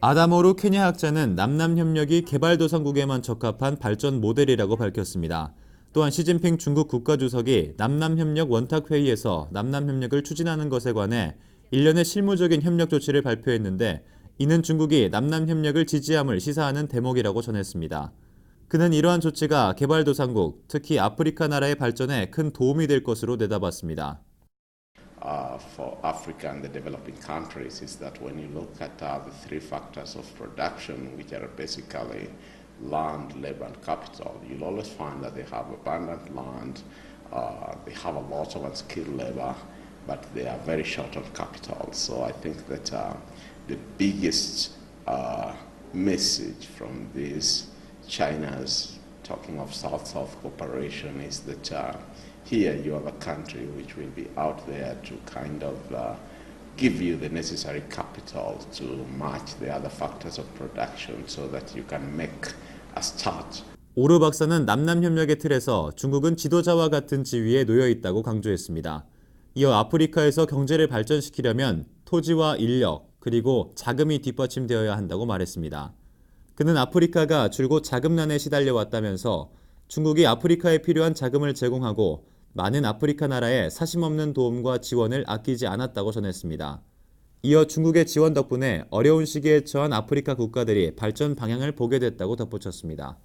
아다모루 케냐 학자는 남남 협력이 개발도상국에만 적합한 발전 모델이라고 밝혔습니다. 또한 시진핑 중국 국가주석이 남남 협력 원탁 회의에서 남남 협력을 추진하는 것에 관해 일련의 실무적인 협력 조치를 발표했는데 이는 중국이 남남 협력을 지지함을 시사하는 대목이라고 전했습니다. 그는 이러한 조치가 개발도상국, 특히 아프리카 나라의 발전에 큰 도움이 될 것으로 내다봤습니다. Uh, for Africa and the developing countries is that when you look at uh, the three factors of production, which are basically land, labor, and capital, you'll always find that they have abundant land, uh, they have a lot of unskilled labor, but they are very short on capital. So I think that uh, the biggest uh, message from this China's talking of South-South cooperation is that uh, here you have a country which will be out there to kind of uh, give you the necessary capital to match the other factors of production so that you can make a start 오르 박사는 남남 협력의 틀에서 중국은 지도자와 같은 지위에 놓여 있다고 강조했습니다. 이어 아프리카에서 경제를 발전시키려면 토지와 인력 그리고 자금이 뒷받침되어야 한다고 말했습니다. 그는 아프리카가 줄곧 자금난에 시달려 왔다면서 중국이 아프리카에 필요한 자금을 제공하고 많은 아프리카 나라에 사심없는 도움과 지원을 아끼지 않았다고 전했습니다. 이어 중국의 지원 덕분에 어려운 시기에 처한 아프리카 국가들이 발전 방향을 보게 됐다고 덧붙였습니다.